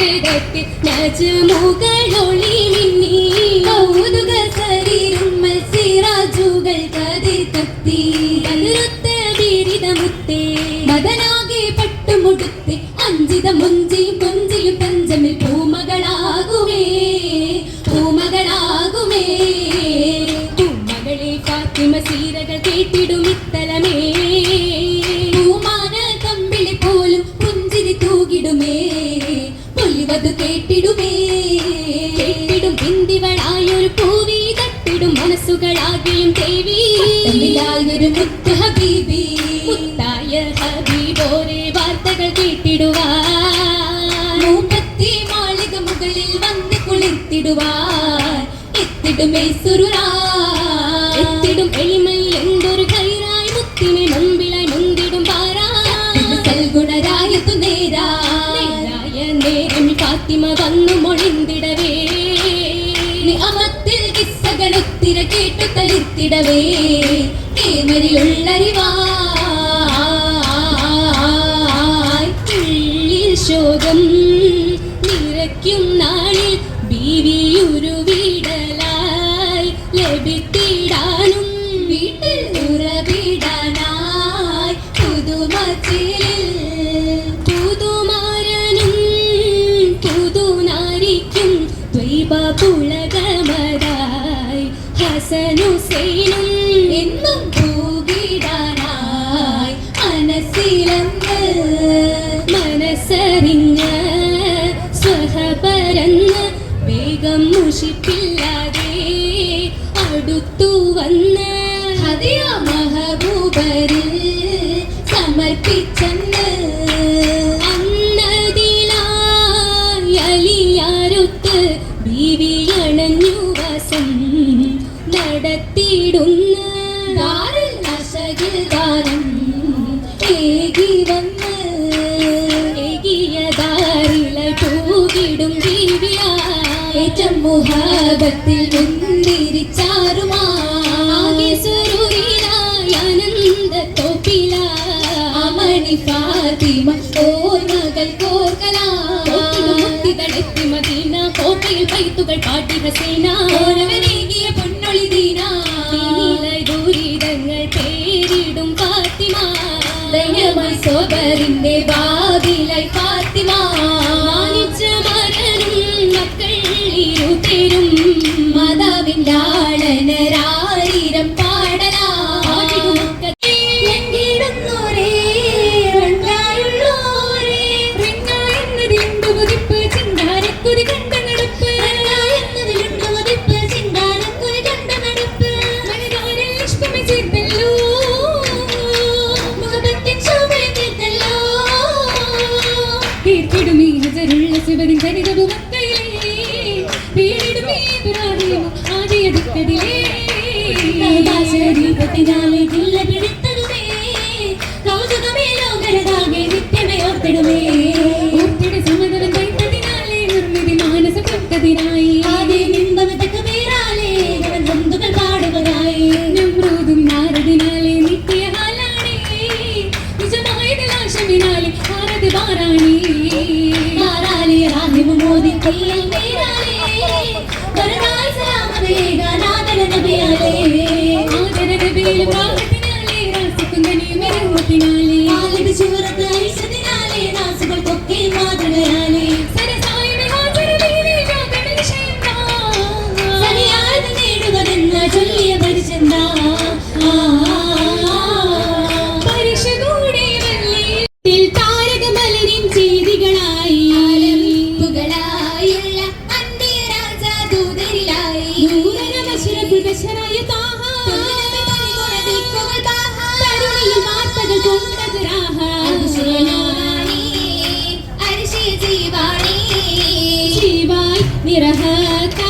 മരകത്തിൽ നജമുകളൊളി മിന്നി കൗതുക ശരീരം മത്സിറാജുകൾ കതിർ കത്തി. കതിരൊത്ത ബിരിതമുത്തേ മതനാകെ പട്ടുമുടുത്ത് അഞ്ചിത മുഞ്ചി കൊഞ്ചിയും പഞ്ചമിൽ പൂമകളാകുമേ. പൂമകളാകുമേ. പൂമകളെ ഫാത്തിമ സീരകൾ മുത്ത് ഹബീബി മുത്തായ ഹബീബോരെ വാർത്തകൾ കേട്ടിടുവാൻ. മൂപ്പത്തി മാളിക മുകളിൽ വന്ന് കുളിർത്തിടുവാൻ. എത്തിടും സുരുരാ എത്തിടും എളിമൽ എന്തൊരു കൈറായി മുത്തിനെ മുമ്പിലായി മുന്തിടും പാരാ സൽഗുണരായത്തു നേരാ ഫാത്തിമ വന്നു മൊളിന്തിടവേ അമത്തിൽ കിസ്സകളൊത്തിര കേട്ടു തളിർത്തിടവേ. ശോകം നിറയ്ക്കും നാളിൽ ബീവിയൊരു വീടലായി ലഭിത്തിടാനും വീട്ടിൽ ഉറവിടാനായി പുതുമത്തിൽ പുതുമാരനും പുതുനാരിക്കും ദ്വൈപ പുളകമതായി ഹസനുസൈനും മനസ്സറിഞ്ഞ് സ്വഹപരന്ന് വേഗം മുഷിപ്പില്ലാതെ അടുത്തു വന്ന് ഹദിയ മഹബൂബരിൽ സമർപ്പിച്ചെന്ന് அந்த கோபிலா அமணி பாத்திமா ஓர் மகள் கோகலா. முத்தி தடுத்து மதீனா கோட்டையில் பைத்துகள் பாட்டி ஹசீனா ശരീരത്തിനാലെ ജില്ല പിടിത്തതുമേ കൗതുകമേ ലോകരതാകെ നിത്യമേ ഓർത്തിടുമേ. ഓർത്തിട സമതവൻ കൈത്തതിനാലെ നിർമ്മിതി മാനസ ഭക്തതിനായി ആദ്യ നിന്ദമതക്ക് പേരാലേ ബന്ധുക്കൾ പാടുവതായി. നമ്രൂതും നാരദിനാലെ നിത്യ ഹാലാണേ നിജമായത് ലാശമിനാലെ ഭാരത് ബാറാണി ബാറാലി റാഹിമു മോദി കയ്യിൽ നേരാലേ വരദായി സലാമതേക നാദന നബിയാലേ विरह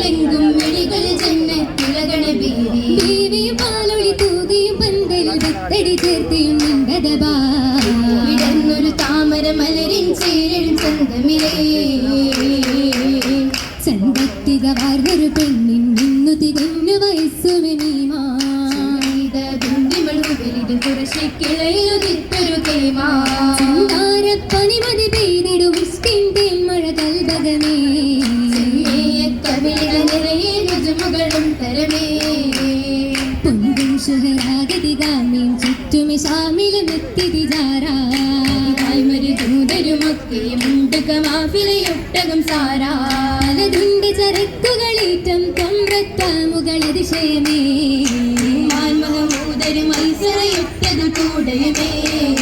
കുറശിക്കിളയിലുതിത്തൊരു കേമാ പനിമതി പെയ്തിടും ഇഷ്കിൻ തേന്മഴ കൽബകമേ കവിളിക നിറയെ രുചുമകളും തരമേ പൊങ്കും ശുഹരാഗതി ഗാമീം ചുറ്റുമി ശാമിലും എത്തിതി ജാരാ മാഫിലയൊട്ടകം സാരാ ചരക്കുകളേറ്റം കൊമ്പ്രത്താമുകളതിശയമേ. മാൻമഹമൂതരും ഐസറയൊട്ടതു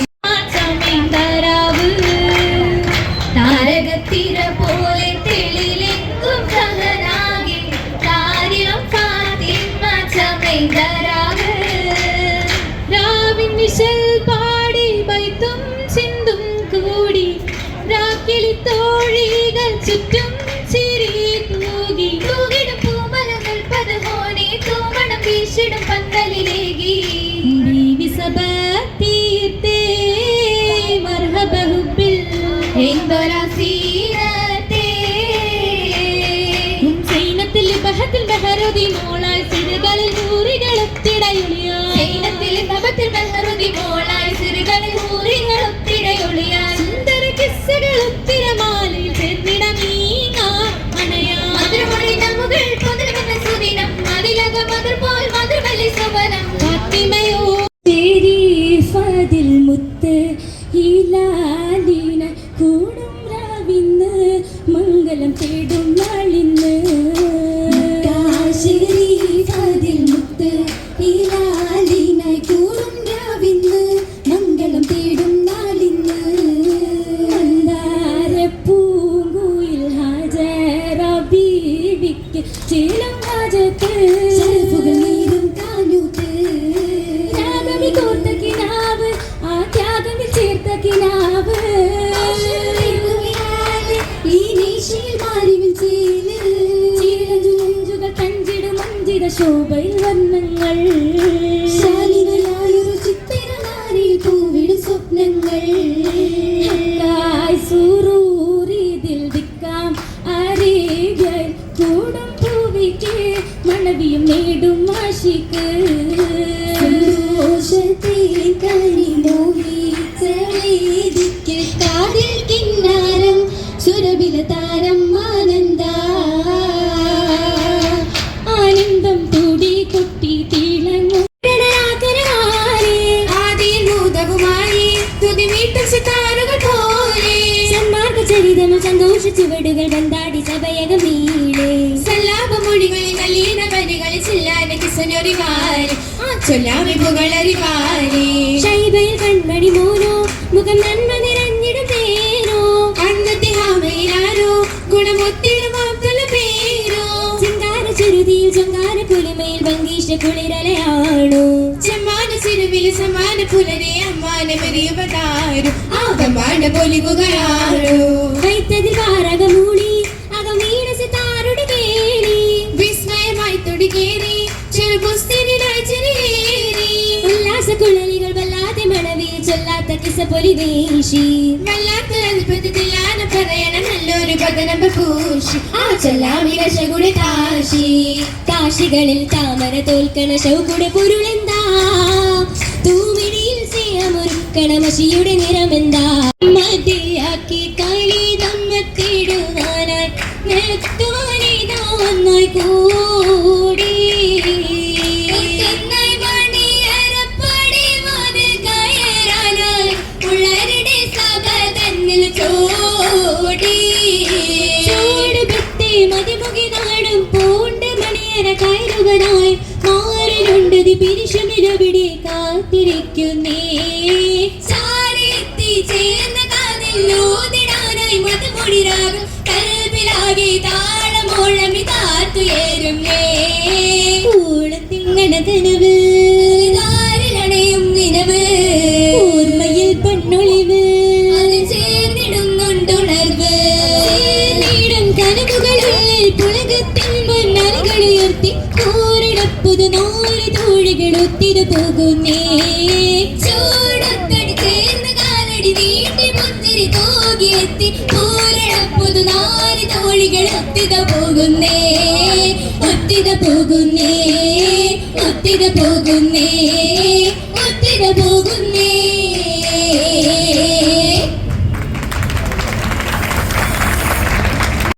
സൈനത്തിൽ ബഹത്തിൽ ബഹരതി മോളാൽ സിരുകളിൽ നൂറികളൊത്തിടയൊളിയാ ശോഭയിൽ വർണങ്ങൾ ശൈബയിൽ കൺമണി മോനോ മുഖം നന്മ നിറഞ്ഞിടും തേനോ അന്നത്തെ ഹാമയിലാരോ ഗുണമൊത്തിടും പേരോ. ചിങ്കാര ചുരുതിയിൽ ചങ്കാര പുലിമയിൽ ഭംഗീഷ കുളിരലയാണോ. ചെമ്മാന സിരുവിൽ സമാന പുലരെ അമ്മാന മെറിയുവതാരും ആകമാന പൊലിവുകളാരോ. വൈത്തതിൽ വാരകമൂളി അകമീണ സിതാരുടെ കേളി വിസ്മയമായി തൊടി കേറി ഉല്ലാസ കുഴലികൾ വല്ലാതെ മണവിൽ ചൊല്ലാത്ത കിസ പൊലി വീശി. വല്ലാത്ത അത്ഭുതത്തിലാണ് പറയണം നല്ലൊരു പതനം പൂശി. ആ ചൊല്ലാമി രശകുടെ കാശി. കാശികളിൽ താമര തോൽക്കണ ശൗകുടെ പൊരുളെന്താ? തൂമിടിയിൽ സിയമൊരുക്കണ മഷിയുടെ നിറമെന്താ? ചൂടുപെത്തി മതിമുഖി നാടും പൂണ്ട മണിയറ കയറുവനായി മാറിനുണ്ടതി പിരിശമിലവിടെ കാത്തിരിക്കുന്നേ. ചേർന്ന കാതിൽ ഓതിടാനായി മതമുടിരാകും കാലത്തെത്തി പൂരണപ്പുതുനാരിത മൊഴികൾ ഒത്തിത പോകുന്നേ ഒത്തിത പോകുന്നേ ഒത്തിത പോകുന്നേ.